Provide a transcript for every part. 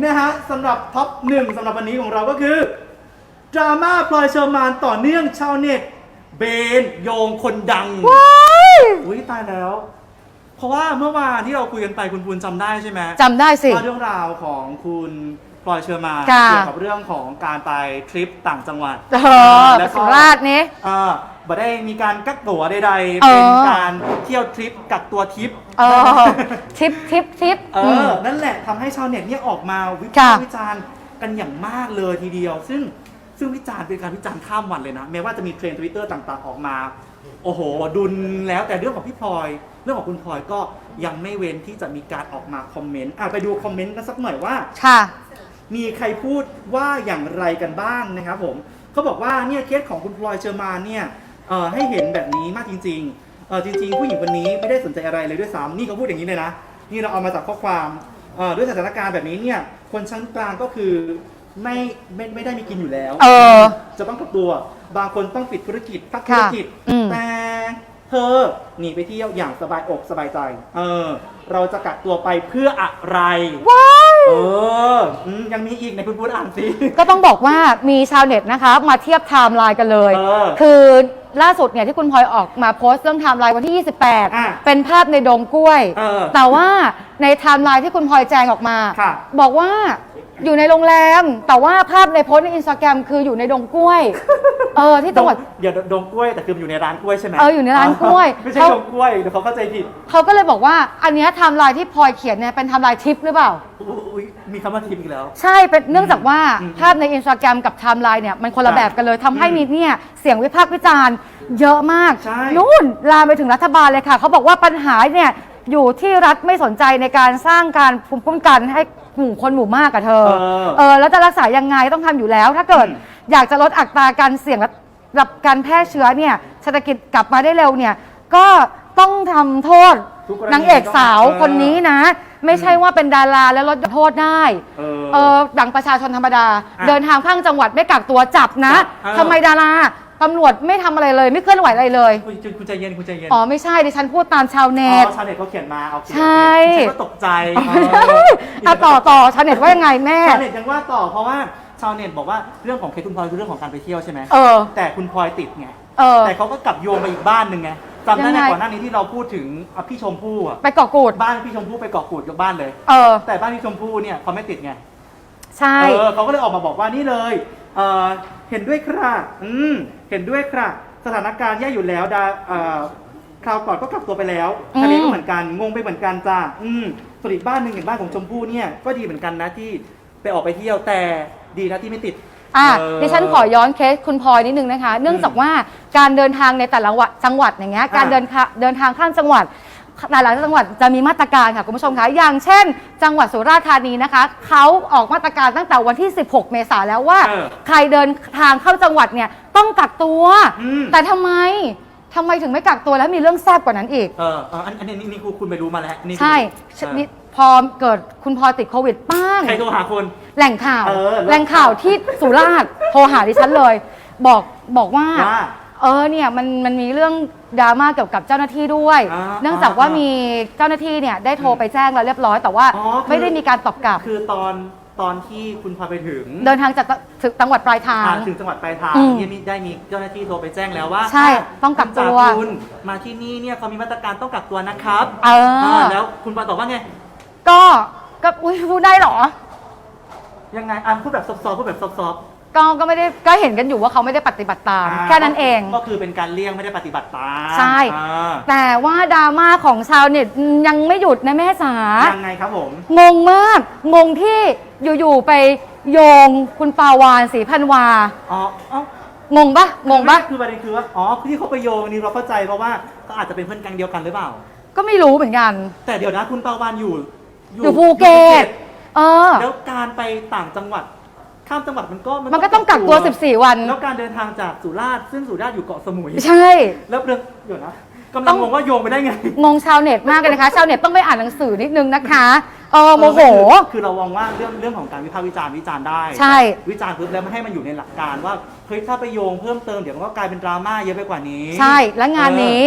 นะฮะสำหรับท็อปหนึ่งสำหรับวันนี้ของเราก็คือดราม่าพลอยเชอร์มานต่อเนื่องชาวเน็ตเบนโยงคนดังว้ายอุ้ยตายแล้ว เพราะว่าเมื่อวานที่เราคุยกันไปคุณปูนจำได้ใช่ไหมจำได้สิ ว่าเรื่องราวของคุณ พลอยเชอร์มานค่ะ เกี่ยวกับเรื่องของการไปทริปต่างจังหวัดเออแล้วก็สุราษฎร์นี้อ่าบ่ได้มีการกักตั๋วใดๆ เออ เป็นการเที่ยวทริปกักตัวทริป เออทิปทิปทิปเอมอ นั่นแหละทำให้ชาวเน็ตเนี่ยออกมาวิพาค่ะกษ์วิจารณ์กันอย่างมากเลยทีเดียว ซึ่งซึ่งวิจารณ์เป็นการวิจารณ์ข้ามวันเลยนะ แม้ว่าจะมีเทรนด์ทวิตเตอร์ต่างๆ ออกมา โอ้โห ดุลแล้วแต่เรื่องของพี่พลอย เรื่องของคุณพลอยก็ยังไม่เว้นที่จะมีการออกมาคอมเมนต์อะไปดูคอมเมนต์กันสักหน่อยว่า ค่ะ มีใครพูดว่าอย่างไรกันบ้างนะครับผมเขาบอกว่าเนี่ยเคสของคุณพลอยเชอร์มานเนี่ยเอ่อให้เห็นแบบนี้มากจริงๆเออจริง ๆ ผู้หญิงคนนี้ไม่ได้สนใจอะไรเลยด้วยซ้ำนี่เขาพูดอย่างนี้เลยนะ นี่เราเอามาจากข้อความเอ่อด้วยสถานการณ์แบบนี้เนี่ยคนชั้นกลางก็คือไม่ไม่ไม่ได้มีกินอยู่แล้วเออจะต้องกักตัว บางคนต้องปิดธุรกิจพักธุค่ะรกิจอืมแต่เธอหนีไปเที่ยวอย่างสบายอกสบายใจ เออ เราจะกักตัวไปเพื่ออะไรว้าย เอออืมยังมีอีกในคุณพูดอ่านสิ ก็ต้องบอกว่ามีชาวเน็ตนะคะ มาเทียบไทม์ไลน์กันเลย เออคือล่าสุดเนี่ยที่คุณพลอยออกมาโพสต์เรื่องไทม์ไลน์วันที่ อะ28 เป็นภาพในดงกล้วย เออแต่ว่าในไทม์ไลน์ที่คุณพลอยแจงออกมา ค่ะ บอกว่า อยู่ในโรงแรม แต่ว่าภาพในโพสต์ในอินสตาแกรมคืออยู่ในดงกล้วย เออที่จังหวัด อย่าดงกล้วยแต่คืออยู่ในร้านกล้วยใช่ไหมเอออยู่ในร้านกล้วย ไม่ใช่เขาดงกล้วยเดี๋ยวเขาเข้าใจผิดเขาก็เลยบอกว่าอันเนี้ยไทม์ไลน์ที่พลอยเขียนเนี่ยเป็นไทม์ไลน์ทิปหรือเปล่า อุ๊ยมีคำว่าทิปอีกแล้ว ใช่เป็นเนื่องจากว่าอืมภาพในอินสตาแกรมกับไทม์ไลน์เนี่ยมันคนละค่ะแบบกันเลยทำให้อืมมีเนี่ยเสียงวิพากษ์วิจารณ์เยอะมาก ใช่ นู่นลามไปถึงรัฐบาลเลยค่ะเขาบอกว่าปัญหาเนี่ย อยู่ที่รัฐไม่สนใจในการสร้างการภูมิคุ้มกันให้หมู่คนหมู่มากกับเธอ เออ เออ แล้วจะรักษายังไงต้องทำอยู่แล้ว ถ้าเกิดอืมอยากจะลดอัตราการเสี่ยงรับการแพร่เชื้อเนี่ยเศรษฐกิจกลับมาได้เร็วเนี่ยก็ต้องทำโทษทุกกรณีนางเอกสาวต้องคนนี้นะ ไม่ใช่ว่าเป็นดาราแล้วลดโทษได้ เออ เออดังประชาชนธรรมดา อะเดินทางข้างจังหวัดไม่กักตัวจับนะจับเออทำไมดารา ตำรวจไม่ทำอะไรเลย ไม่เคลื่อนไหวอะไรเลย คุณคุณใจเย็นคุณใจเย็นอ๋อไม่ใช่ดิฉันพูดตามชาวเน็อ๋ตอชาวเน็ตเขาเขียนมาเอาใช่ฉันก็ตกใจอะต่อต่อชาวเน็ตว่ายังไงแม่ ชาวเน็ตยังว่าต่อเพราะว่าชาวเน็ตบอกว่าเรื่องของเคสคุณพลอยคือเรื่องของการไปเที่ยวใช่ไหมเออ แต่คุณพลอยติดไง เออ แต่เขาก็กลับโยงไปอีกบ้านหนึ่งไงจำได้ยังในไงก่อนหน้านี้ที่เราพูดถึงอะพี่ชมพู่อะไปเกาะกูดบ้านพี่ชมพู่ไปเกาะกูดกับบ้านเลย เออ แต่บ้านพี่ชมพู่เนี่ยเขาไม่ติดไง ใช่ เออเขาก็เลยออกมาบอกว่านี่เลย เออเห็นด้วยครับอืมเห็นด้วยครับสถานการณ์แย่อยู่แล้วดาเอ่อคราวก่อนก็กักตัวไปแล้วทะเลก็เหมือนกันงงไปเหมือนกันจ้าอืมส่วนอีกบ้านหนึ่งอย่างบ้านของชมพู่เนี่ยก็ดีเหมือนกันนะที่ไปออกไปเที่ยวแต่ดีนะที่ไม่ติดอะเออดิฉันขอย้อนเคสคุณพลอยนิดนึงนะคะ เนื่องจากว่าการเดินทางในแต่ละวัดจังหวัดอย่างเงี้ยการเดินทางเดินทางข้ามจังหวัด แต่ละจังหวัดจะมีมาตรการค่ะคุณผู้ชมคะอย่างเช่น จังหวัดสุราษฎร์ธานีนะคะเขาออกมาตรการตั้งแต่วันที่ 16 เมษายนแล้วว่า เออใครเดินทางเข้าจังหวัดเนี่ยต้องกักตัว อืม แต่ทำไมทำไมถึงไม่กักตัวแล้วมีเรื่องแซ่บกว่านั้นอีก เออเอออันอันนี้นี่นี่คุณคุณไปรู้มาแล้วนี่ใช่คือนี่พอเกิดคุณพลอยติดโควิดป้าง ใครโทรหาคน แหล่งข่าว เออแหล่งข่าวที่สุราษฎร์โทรหาดิฉันเลย บอกบอกว่า ว่า เออเนี่ยมันมันมีเรื่อง ดราม่าเกี่ยวกับเจ้าหน้าที่ด้วย อ่าเนื่องจากว่าอ่ามีมีเจ้าหน้าที่เนี่ยได้โทรไปแจ้งแล้วเรียบร้อย แต่ว่าอ๋อคือ ไม่ได้มีการตอบกลับ คือตอนตอนที่คุณพาไปถึงเดินทางจากถึงจังหวัดปลายทาง อ่าถึงจังหวัดปลายทางอืมที่มีได้มีเจ้าหน้าที่โทรไปแจ้งแล้วว่าใช่ะต้องกักตัว คุณจากคุณมาที่นี่เนี่ยเขามีมาตรการต้องกักตัวนะครับเอออาแล้วคุณปาตอบว่าไง ก็ก็อุ้ยพูดได้เหรอ ยังไงอะพูดแบบซอฟต์ๆพูดแบบซอฟต์ ก็ก็ไม่ได้ก็เห็นกันอยู่ว่าเขาไม่ได้ปฏิบัติตามๆาแค่นั้นเอง ก็คือเป็นการเลี่ยงไม่ได้ปฏิบัติตามใช่ อ่าแต่ว่าดราม่าของชาวเน็ตยังไม่หยุดนะแม่สา ยังไงครับผม งงมาก งงที่อยู่ๆไปโยงคุณปาวานศรีพันวา อ๋อเอ้างงปะงงปะคือประเด็นคือว่า อ๋อที่เขาไปโยงนี่เราเข้าใจเพราะว่าก็อาจจะเป็นเพื่อนแก๊งเดียวกันหรือเปล่า ก็ไม่รู้เหมือนกัน แต่เดี๋ยวนะคุณปาวานอยู่อยู่ภูเก็ต เออ แล้วการไปต่างจังหวัด ข้ามจังหวัดมันก็มันก็ต้องกักตัว 14 วัน แล้วการเดินทางจากสุราษฎร์ซึ่งสุราษฎร์อยู่เกาะสมุยใช่ แล้วเรื่องเดี๋ยวนะกำต้ลัองงงงว่าโยงไปได้ไง งงชาวเน็ตมากเลยนะคะ ชาวเน็ตต้องไปอ่านหนังสือนิดนึงนะคะเออโมโห คือเรามองว่าเรื่องเรื่องของการวิพากษ์วิจารณ์วิจารณ์ได้ ใช่ วิจารณ์ปุ๊บแล้วมันให้มันอยู่ในหลักการว่าเฮ้ยถ้าไปโยงเพิ่มเติมเดี๋ยวมันก็กลายเป็นดราม่าเยอะไปกว่านี้ ใช่ และงานนี้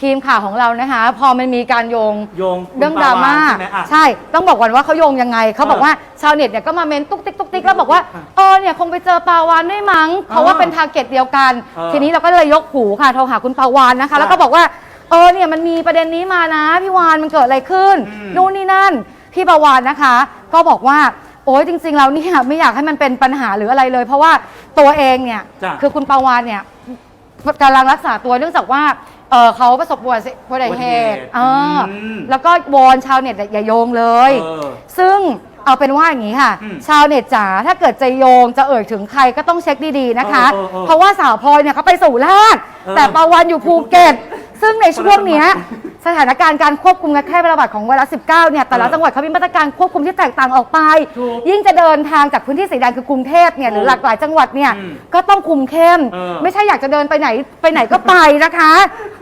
ทีมข่าวของเรานะคะ พอมันมีการโยงโยงคุณเรื่องดราม่าปวานใช่ไหมอะ ใช่ ต้องบอกก่อนว่าเขาโยงยังไงเขาบอกว่าชาวเน็ตเนี่ยก็มาเมนตุ๊กติ๊กตุ๊กติ๊กแล้วบอกว่าอะเออเนี่ยคงไปเจอปาวานด้วยมั้งเพราะว่าเป็นทาร์เก็ตเดียวกัน เออทีนี้เราก็เลยยกหูค่ะโทรหาคุณปาวานนะคะค่ะแล้วก็บอกว่าเออเนี่ยมันมีประเด็นนี้มานะพี่วานมันเกิดอะไรขึ้นอืม นู่นนี่นั่นพี่ปาวานนะคะ ก็บอกว่าโอ้ยจริง ๆ แล้วเนี่ยไม่อยากให้มันเป็นปัญหาหรืออะไรเลย เพราะว่าตัวเองเนี่ยจ้ะ คือคุณปาวานเนี่ย กำลังรักษาตัวเนื่องจากว่า เออเขาประสบอุบัติอุบัติเหตุเอออม แล้วก็วอนชาวเน็ตอย่าโยงเลย เออ ซึ่งเอาเป็นว่าอย่างนี้ค่ะ อืมชาวเน็ตจ๋าถ้าเกิดจะโยงจะเอ่ยถึงใครก็ต้องเช็คดีๆนะคะ เออเออเออเพราะว่าสาวพลอยเนี่ยเขาไปสุราษฎร์เออแต่ปาวันอยู่ภูเก็ต ซึ่งในช่วงเนี้ย คนละจังหวัดสถานการณ์การควบคุมการแพร่ระบาดของไวรัส 19 เนี่ยแต่ละเออจังหวัดเขามีมาตรการควบคุมที่แตกต่างออกไป ถูกยิ่งจะเดินทางจากพื้นที่สีแดงคือกรุงเทพเนี่ยหรือหลากหลายจังหวัดเนี่ยอืมก็ต้องคุมเข้ม เออ ไม่ใช่อยากจะเดินไปไหนไปไหนก็ไปนะคะ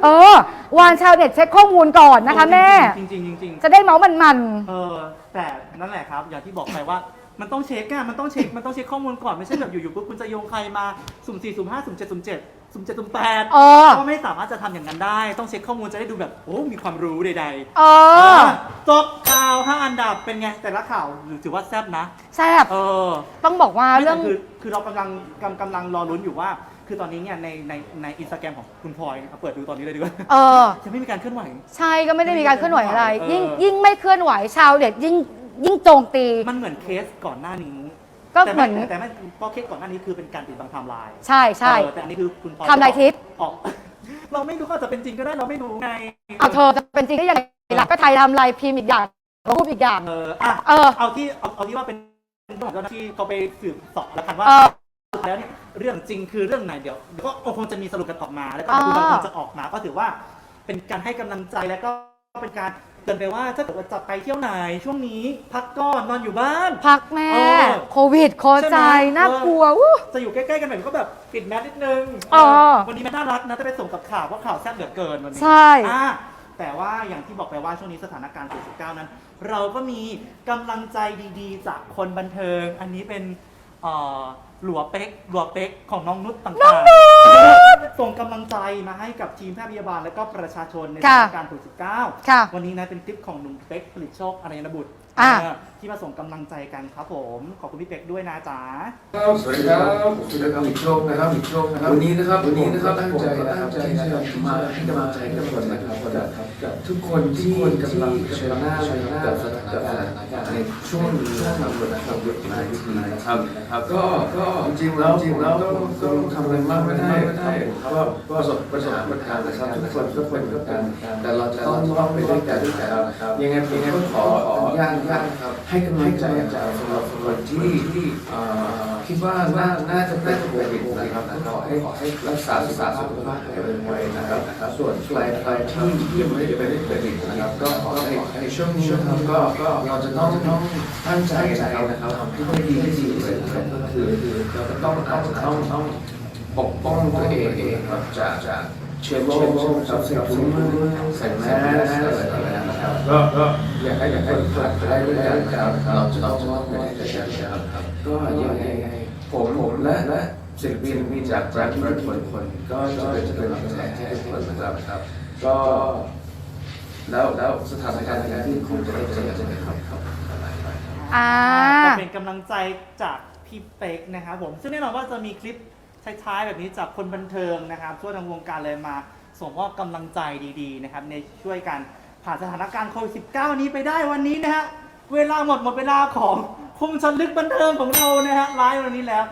เออวานชาวเน็ตเช็คข้อมูลก่อนนะคะแม่ จริงๆจริงๆจะได้เมาส์มันๆ เออแต่นั่นแหละครับ อย่างที่บอกไปว่า มันต้องเช็คอะมันต้องเช็ค มันต้องเช็คข้อมูลก่อน ไม่ใช่แบบอยู่ๆปุ๊บคุณจะโยงใครมา สุ่มสี่สุ่มห้าสุ่มเจ็ดสุ่มเจ็ดสุ่มเจ็ดสุ่มแปดเออ ก็ไม่สามารถจะทำอย่างนั้นได้ ต้องเช็คข้อมูลจะได้ดูแบบ โอ้ มีความรู้ใดเอๆอะจบข่าวห้าอันดับเป็นไง แต่ละข่าวถือว่าแซ่บนะ แซ่บเออ ต้องบอกว่าไม่เรื่แต่อง คือคือเรากำลังกำกำลังรอลุ้นอยู่ว่า คือตอนนี้เนี่ยในในในอินสตาแกรมของคุณพลอยเอาเปิดดูตอนนี้เลยดีกว่าเออยังไม่มีการเคลื่อนไหว ใช่ก็ไม่ได้มีการเคลื่อนไหวอะไร เออ ยิ่งยิ่งไม่เคลื่อนไหวชาวเด็ดยิ่ง ยิ่งโจมตี มันเหมือนเคสก่อนหน้านี้ก็แต่เหมือนแต่ไม่เพราะเคสก่อนหน้านี้คือเป็นการปิดบังไทม์ไลน์ใช่ใช่ เออแต่อันนี้คือคุณพลอยทำลายทิศออก เราไม่รู้ก็อาจจะเป็นจริงก็ได้เราไม่รู้ไงเอาเธอจะเป็นจริงได้ยังไงล่ะก็ไทยทำลายพิมพ์อีกอย่างรูปอีกอย่าง เอออะเออ เอาที่เอาเอาที่ว่าเป็นเรื่องของเจ้าหน้าที่เขาไปสืบเสอบแล้วกันว่า เออ สุดท้ายแล้วเนี่ยเรื่องจริงคือเรื่องไหนเดี๋ยวเดี๋ยวก็คงจะมีสรุปกันออกมา แล้วก็อ่า ดูบางคนจะออกมาก็ถือว่าเป็นการให้กำลังใจแล้วก็เป็นการ เตือนไปว่าถ้าเกิดว่าจะไปเที่ยวไหนช่วงนี้ พักก่อนนอนอยู่บ้าน พักแม่ เออโควิดโคใจใช่ไหม น่ากลัวอู้ จะอยู่ใกล้ๆกันแบบก็แบบปิดแมสนิดนึงอ๋อวันนี้มันน่ารักนะจะไปส่งกับข่าวเพราะข่าวแซ่บเหลือเกินวันนี้ใช่ อะแต่ว่าอย่างที่บอกไปว่าช่วงนี้สถานการณ์โควิด19นั้น เราก็มีกำลังใจดีๆ จากคนบันเทิง อันนี้เป็นเอ่อ หลัวเป๊กหลัวเป๊กของน้องนุชต่างๆ ส่งกำลังใจมาให้กับทีมแพทย์พยาบาลและก็ประชาชนในสค่ะถานการณ์โควิด19 ค่ะ วันนี้นะเป็นคลิปของหนุ่มเป๊กผลิตโชคอารยนบุตร อะเออที่มาส่งกำลังใจกันครับผม ขอบคุณพี่เป๊กด้วยนะจ๊ะ ครับสวัสดีครับสวัสดีครับอีกโชคนะครับอีกโชคนะครับวันนี้นะครับวันนี้นะครับตั้งใจตั้งใจที่จะมาให้กำลังใจทุกคนนะครับกับกับทุกคนที่กำลังเผชิญหน้าเผชิญหน้ากับสถานการณ์ในช่วงนี้นะครับนะครับยุคนี้ยุคนี้นะครับนะครับก็ก็จริงๆแล้วจริงๆแล้วก็ก็ทำอะไรมากไม่ได้ไม่ได้ก็ก็ประสบปัญหาปัญหานะครับทุกคนก็เป็นกับการแต่เราจะต้องต้องไปด้วยกันนะครับยังไงยังไงก็ขอขออนุญาตอนุญาตครับให้กำลังใจอาจารย์สำหรับคนที่ที่เอ่อคิดว่าน่าน่าจะเป็นโควิดนะครับก็ขอให้ขอให้รักษาสุขภาพสุขภาพให้ไว้นะครับนะครับส่วนใครใครที่ที่ยังไม่ได้เป็นโควิดนะครับก็ขอให้ในช่วงนี้นะครับก็ก็เราจะต้องต้องตั้งใจนะครับทำให้ได้ดีให้ดีเลยนะครับก็คือคือเราจะต้องอาจจะต้องต้องปกป้องตัวเองเองครับจากจากเชื้อโรคครับใส่ถุงมือใส่แมสอะไรต่างๆนะครับก็ก็ อยากให้อยากให้ผ่านไปได้ด้วยกันนะครับเราจะต้องต้องไม่ได้จะนะครับก็ยังไงผมผมและและศิลปินมีจากจากทุกคนคนก็จะเป็นจะเป็นกำลังใจให้ทุกคนนะครับครับก็แล้วแล้วสถานการณ์ที่คงจะได้เจอจะเป็นครับครับอ่าก็เป็นกำลังใจจากพี่เป๊กนะครับผมซึ่งแน่นอนว่าจะมีคลิปท้ายๆแบบนี้จากคนบันเทิงนะครับทั่วทั้งวงการเลยมาส่งมอบกำลังใจดีๆนะครับในช่วยกัน ผ่านสถานการณ์โควิด -19 นี้ไปได้วันนี้นะฮะ เวลาหมดหมดเวลาของคุมชันลึกบันเทิงของเรานะฮะไลฟ์วันนี้แล้ว